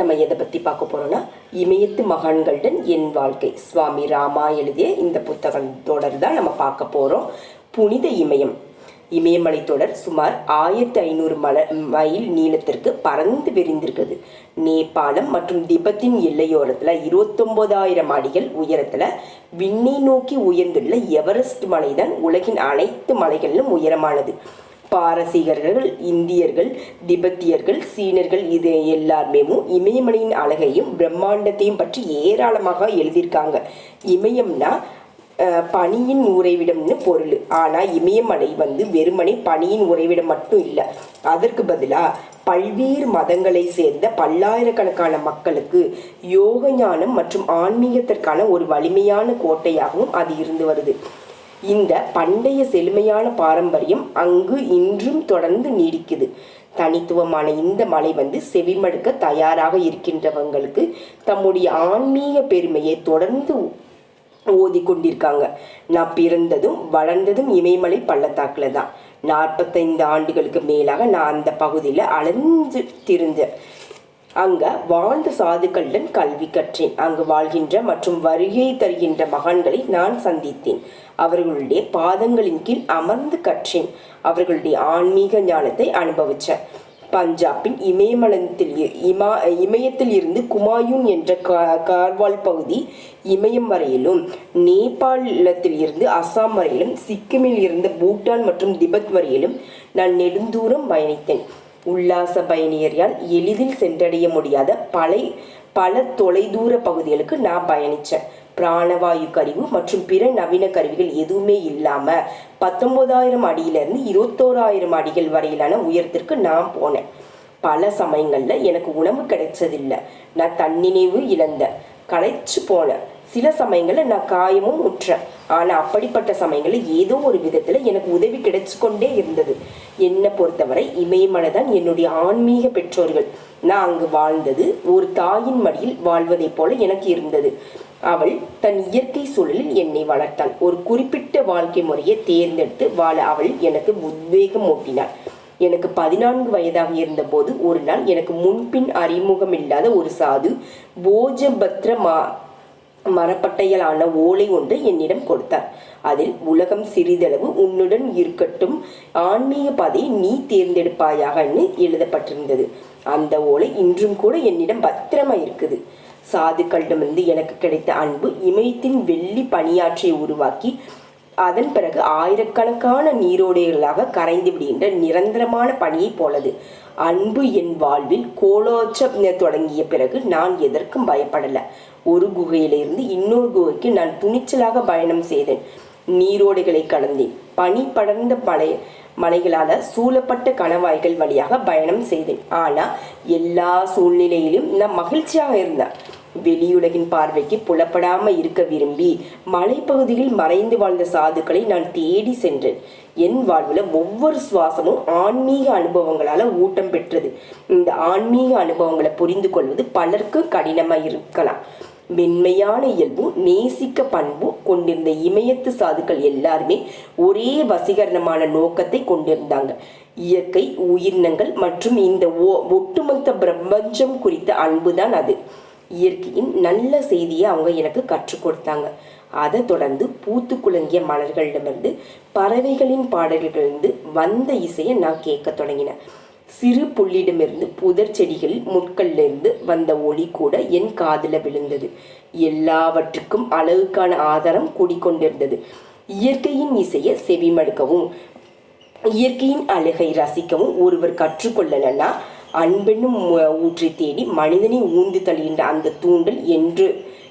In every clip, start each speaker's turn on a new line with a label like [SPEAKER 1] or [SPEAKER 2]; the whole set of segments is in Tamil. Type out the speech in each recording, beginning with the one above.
[SPEAKER 1] நம்ம எதை பற்றி பார்க்க போகிறோம்னா இமயத்து மகான்களுடன் என் வாழ்க்கை. சுவாமி ராமா எழுதிய இந்த புத்தகம் தொடர் தான் நம்ம பார்க்க போகிறோம் புனித இமயம். இமயமலை தொடர் சுமார் ஆயிரத்தி ஐநூறு மல மைல் நீளத்திற்கு பறந்து விரிந்திருக்குது நேபாளம் மற்றும் திபெத்தின் எல்லையோரத்தில் இருபத்தொம்போதாயிரம் அடிகள் உயரத்தில் விண்ணை நோக்கி உயர்ந்துள்ள எவரெஸ்ட் மலைதான் உலகின் அனைத்து மலைகளிலும் உயரமானது. பாரசீகர்கள் இந்தியர்கள் திபெத்தியர்கள் சீனர்கள் இது எல்லாருமே இமயமலையின் அழகையும் பிரம்மாண்டத்தையும் பற்றி ஏராளமாக எழுதியிருக்காங்க. இமயம்னா பனியின் உறைவிடம்னு பொருள். ஆனால் இமயமலை வந்து வெறுமனே பனியின் உறைவிடம் மட்டும் இல்லை. அதற்கு பதிலாக பல்வேறு மதங்களை சேர்ந்த பல்லாயிரக்கணக்கான மக்களுக்கு யோக ஞானம் மற்றும் ஆன்மீகத்திற்கான ஒரு வலிமையான கோட்டையாகவும் அது இருந்து வருது. இந்த பண்டைய செழுமையான பாரம்பரியம் அங்கு இன்றும் தொடர்ந்து நீடிக்குது. தனித்துவமான இந்த மலை வந்து செவிமடுக்க தயாராக இருக்கின்றவங்களுக்கு தம்முடைய ஆன்மீக பெருமையை தொடர்ந்து ஓதி கொண்டிருக்காங்க. நான் பிறந்ததும் வளர்ந்ததும் இமயமலை பள்ளத்தாக்கில் தான். நாற்பத்தைந்து ஆண்டுகளுக்கு மேலாக நான் அந்த பகுதியில் அலைஞ்சு திரிஞ்சேன் அங்க வாழ்ந்த சாதுக்களுடன் கல்வி கற்றேன். அங்கு வாழ்கின்ற மற்றும் வருகையை தருகின்ற மகான்களை நான் சந்தித்தேன். அவர்களுடைய பாதங்களின் கீழ் அமர்ந்து கற்றேன். அவர்களுடைய ஆன்மீக ஞானத்தை அனுபவிச்சேன் பஞ்சாபின் இமயமலத்தில் இமா இமயத்தில் இருந்து குமாயூன் என்ற கார்வால் பகுதி இமயம் வரையிலும் நேபாளத்தில் இருந்து அசாம் வரையிலும் சிக்கிமில் இருந்து பூட்டான் மற்றும் திபெத் வரையிலும் நான் நெடுந்தூரம் பயணித்தேன். உல்லாச பயணியரால் எளிதில் சென்றடைய முடியாத பல பல தொலைதூர பகுதிகளுக்கு நான் பயணித்தேன். பிராணவாயு கருவி மற்றும் பிற நவீன கருவிகள் எதுவுமே இல்லாமல் பத்தொன்பதாயிரம் அடியிலிருந்து இருபத்தோராயிரம் அடிகள் வரையிலான உயரத்திற்கு நான் போனேன். பல சமயங்களில் எனக்கு உணவு கிடைச்சதில்லை. நான் தன்னினைவு இழந்தேன். களைச்சு போனேன். சில சமயங்களில் நான் காயமும் உற்றேன் ஆனால் அப்படிப்பட்ட சமயங்களில் ஏதோ ஒரு விதத்தில் எனக்கு உதவி கிடைச்சு கொண்டே இருந்தது. என்னை பொறுத்தவரை இமயமலை தான் என்னுடைய ஆன்மீக பெற்றோர்கள். நான் அங்கு வாழ்ந்தது ஒரு தாயின் மடியில் வாழ்வதைப் போல எனக்கு இருந்தது. அவள் தன் இயற்கை சூழலில் என்னை வளர்த்தாள். ஒரு குறிப்பிட்ட வாழ்க்கை முறையை தேர்ந்தெடுத்து வாழ அவள் எனக்கு உத்வேகம் ஊட்டினாள். எனக்கு பதினான்கு வயதாக இருந்தபோது ஒரு நாள் எனக்கு முன்பின் அறிமுகம் இல்லாத ஒரு சாது போஜபத்ர மா மரப்பட்டையலான ஓலை ஒன்று என்னிடம் கொடுத்தார். அதில் உலகம் சிறிதளவு உன்னுடன் இருக்கட்டும் ஆன்மீக பாதையை நீ தேர்ந்தெடுப்பாயாகன்னு எழுதப்பட்டிருந்தது. அந்த ஓலை இன்றும் கூட என்னிடம் பத்திரமா இருக்குது சாதுக்களிடமிருந்து எனக்கு கிடைத்த அன்பு இமயத்தின் வெள்ளி பணியாற்றை உருவாக்கி அதன் பிறகு ஆயிரக்கணக்கான நீரோடைகளாக கரைந்து விடுகின்ற நிரந்தரமான பணியைப் போலது. அன்பு என் வாழ்வில் கோலோச்சம் தொடங்கிய பிறகு நான் எதற்கும் பயப்படலை. ஒரு குகையிலிருந்து இன்னொரு குகைக்கு நான் துணிச்சலாக பயணம் செய்தேன். நீரோடைகளை கடந்தேன் பனி படர்ந்த மலை மலைகளால் சூழப்பட்ட கணவாய்கள் வழியாக பயணம் செய்தேன். ஆனால் எல்லா சூழ்நிலையிலும் நான் மகிழ்ச்சியாக இருந்தேன் வெளியுலகின் பார்வைக்கு புலப்படாம இருக்க விரும்பி மலைப்பகுதியில் மறைந்து வாழ்ந்த சாதுக்களை நான் தேடி சென்றேன். என் வாழ்வில் ஒவ்வொரு சுவாசமும் ஆன்மீக அனுபவங்களால ஊட்டம் பெற்றது. இந்த ஆன்மீக அனுபவங்களை புரிந்து கொள்வது பலருக்கு கடினமாக இருக்கலாம். மென்மையான இயல்பும் நேசிக்க பண்பும் கொண்டிருந்த இமயத்து சாதுக்கள் எல்லாருமே ஒரே வசீகரணமான நோக்கத்தை கொண்டிருந்தாங்க. இயற்கை உயிரினங்கள் மற்றும் இந்த ஓ ஒட்டுமொத்த பிரபஞ்சம் குறித்த அன்புதான் அது. இயற்கையின் நல்ல செய்தியை அவங்க எனக்கு கற்றுக் கொடுத்தாங்க. அதை தொடர்ந்து பூத்து குலுங்கிய மலர்களிடமிருந்து பறவைகளின் பாடல்களிலிருந்து வந்த இசையை நான் கேட்க தொடங்கினேன். சிறு புள்ளிடமிருந்து புதர் செடிகள் முட்கள்லேருந்து வந்த ஒளி கூட என் காதில் விழுந்தது. எல்லாவற்றுக்கும் அழகுக்கான ஆதாரம் கூடிக்கொண்டிருந்தது இயற்கையின் இசையை செவிமடுக்கவும் இயற்கையின் அழகை ரசிக்கவும் ஒருவர் கற்றுக்கொள்ளலன்னா அன்பென்னும் ஊ- ஊற்றை தேடி மனிதனை ஊந்து தள்ளுகின்ற அந்த தூண்டல் என்று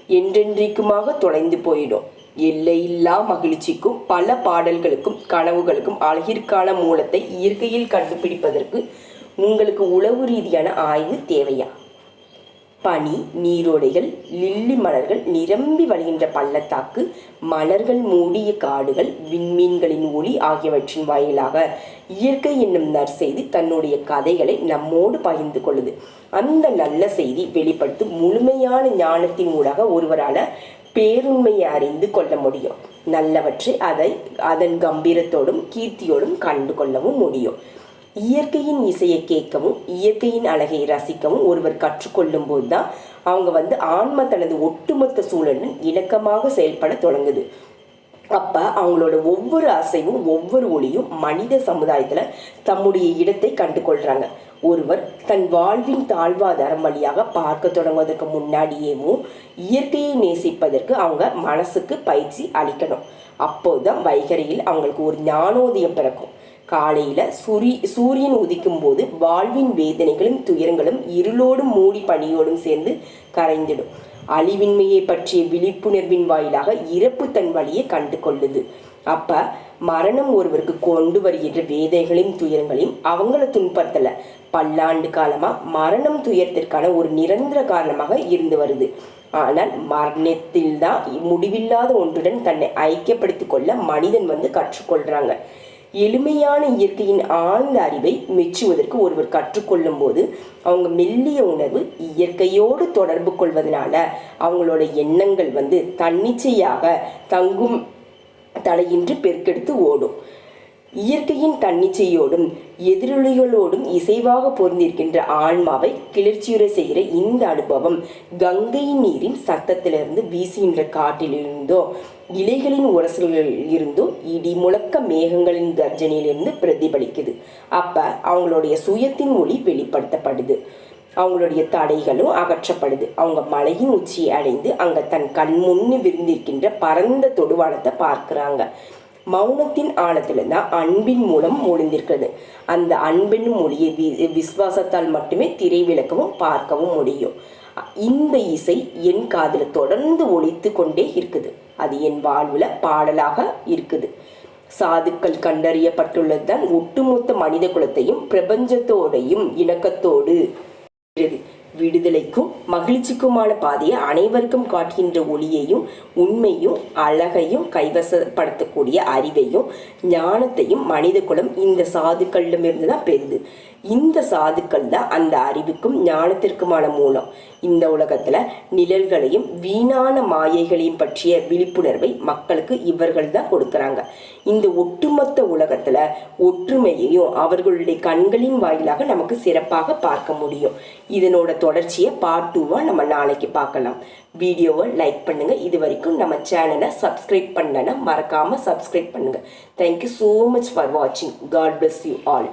[SPEAKER 1] என்றென்றைக்குமாக தொலைந்து போயிடும். எல்லையில்லா மகிழ்ச்சிக்கும் பல பாடல்களுக்கும் கனவுகளுக்கும் அழகிற்கான மூலத்தை இயற்கையில் கண்டுபிடிப்பதற்கு உங்களுக்கு உளவு ரீதியான ஆய்வு தேவையா? பனி நீரோடைகள் லில்லி மலர்கள் நிரம்பி வழிகின்ற பள்ளத்தாக்கு மலர்கள் மூடிய காடுகள் விண்மீன்களின் ஒளி ஆகியவற்றின் வாயிலாக இயற்கை என்னும் நற்செய்தி தன்னுடைய கதைகளை நம்மோடு பகிர்ந்து கொள்ளுது. அந்த நல்ல செய்தி வெளிப்படுத்தும் முழுமையான ஞானத்தின் ஊடாக ஒருவரால் பேருண்மையை அறிந்து கொள்ள முடியும். நல்லவற்றை அதை அதன் கம்பீரத்தோடும் கீர்த்தியோடும் கண்டு கொள்ளவும் முடியும். இயற்கையின் இசையை கேட்கவும் இயற்கையின் அழகை ரசிக்கவும் ஒருவர் கற்றுக்கொள்ளும் போது தான் அவங்க வந்து ஆன்ம தனது ஒட்டுமொத்த சூழலுடன் இணக்கமாக செயல்பட தொடங்குது. அப்ப அவங்களோட ஒவ்வொரு அசைவும் ஒவ்வொரு ஒளியும் மனித சமுதாயத்துல தம்முடைய இடத்தை கண்டு கொள்றாங்க ஒருவர் தன் வாழ்வின் தாழ்வாதாரம் வழியாக பார்க்க தொடங்குவதற்கு முன்னாடியேவும் இயற்கையை நேசிப்பதற்கு அவங்க மனசுக்கு பயிற்சி அளிக்கணும். அப்போதுதான் வைகரையில் அவங்களுக்கு ஒரு ஞானோதயம் பிறக்கும். காலையில சுரி சூரியன் உதிக்கும் போது வாழ்வின் வேதனைகளும் துயரங்களும் இருளோடும் மூடி பணியோடும் சேர்ந்து கரைந்திடும். அழிவின்மையை பற்றிய விழிப்புணர்வின் வாயிலாக இறப்பு தன் வழியை கண்டு கொள்ளுது அப்ப மரணம் ஒருவருக்கு கொண்டு வருகின்ற வேதைகளையும் துயரங்களையும் அவங்கள துன்பத்தலை பல்லாண்டு காலமா மரணம் துயரத்திற்கான ஒரு நிரந்தர காரணமாக இருந்து வருது. ஆனால் மரணத்தில் தான் முடிவில்லாத ஒன்றுடன் தன்னை ஐக்கியப்படுத்திக் கொள்ள மனிதன் வந்து கற்றுக்கொள்றாங்க. எளிமையான இயற்கையின் ஆழ்ந்த அறிவை மெச்சுவதற்கு ஒருவர் கற்றுக்கொள்ளும் போது அவங்க மெல்லிய உணர்வு இயற்கையோடு தொடர்பு கொள்வதனால அவங்களோட எண்ணங்கள் வந்து தன்னிச்சையாக தங்கும் தடையின்றி பெருக்கெடுத்து ஓடும். இயற்கையின் தன்னிச்சையோடும் எதிரொலிகளோடும் இசைவாக பொருந்திருக்கின்ற ஆன்மாவை கிளர்ச்சியுற செய்கிற இந்த அனுபவம் கங்கை நீரின் சத்தத்திலிருந்து வீசுகின்ற காற்றிலிருந்தோ இலைகளின் உரசல்களில் இருந்தோ இடி முழக்க மேகங்களின் கர்ஜனையிலிருந்து பிரதிபலிக்குது. அப்ப அவங்களுடைய சுயத்தின் ஒளி வெளிப்படுத்தப்படுது. அவங்களுடைய தடைகளும் அகற்றப்படுது. அவங்க மலையின் உச்சியை அடைந்து அங்க தன் கண் முன்னு விருந்திருக்கின்ற பரந்த தொடுவானத்தை பார்க்கிறாங்க. மௌனத்தின் ஆழத்துல தான் அன்பின் மூலம் ஒளிந்திருக்கிறது. அந்த அன்பின் மொழியை வி- விசுவாசத்தால் மட்டுமே திரை விளக்கவும் பார்க்கவும் முடியும். இந்த இசை என் காதில் தொடர்ந்து ஒழித்து கொண்டே இருக்குது. அது என் வாழ்வில் பாடலாக இருக்குது. சாதுக்கள் கண்டறியப்பட்டுள்ளதுதான் ஒட்டுமொத்த மனித குலத்தையும் பிரபஞ்சத்தோடையும் இணக்கத்தோடு விடுதலைக்கும் மகிழ்ச்சிக்குமான பாதையை அனைவருக்கும் காட்டுகின்ற ஒளியையும் உண்மையும் அழகையும் கைவசப்படுத்தக்கூடிய அறிவையும் ஞானத்தையும் மனித குலம் இந்த சாதுக்களிடமிருந்து தான் பெறுது. இந்த சாதுக்கள் தான் அந்த அறிவுக்கும் ஞானத்திற்குமான மூலம். இந்த உலகத்துல நிழல்களையும் வீணான மாயைகளையும் பற்றிய விழிப்புணர்வை மக்களுக்கு இவர்கள் தான் கொடுக்கறாங்க. இந்த ஒட்டுமொத்த உலகத்துல ஒற்றுமையையும் அவர்களுடைய கண்களின் வாயிலாக நமக்கு சிறப்பாக பார்க்க முடியும். இதனோட தொடர்ச்சியை பார்ட் டூவா நம்ம நாளைக்கு பார்க்கலாம். வீடியோவை லைக் பண்ணுங்க. இது வரைக்கும் நம்ம சேனலை சப்ஸ்கிரைப் பண்ணலன்னா மறக்காம சப்ஸ்கிரைப் பண்ணுங்க. Thank you so much for வாட்சிங் காட் பிளஸ் யூ ஆல்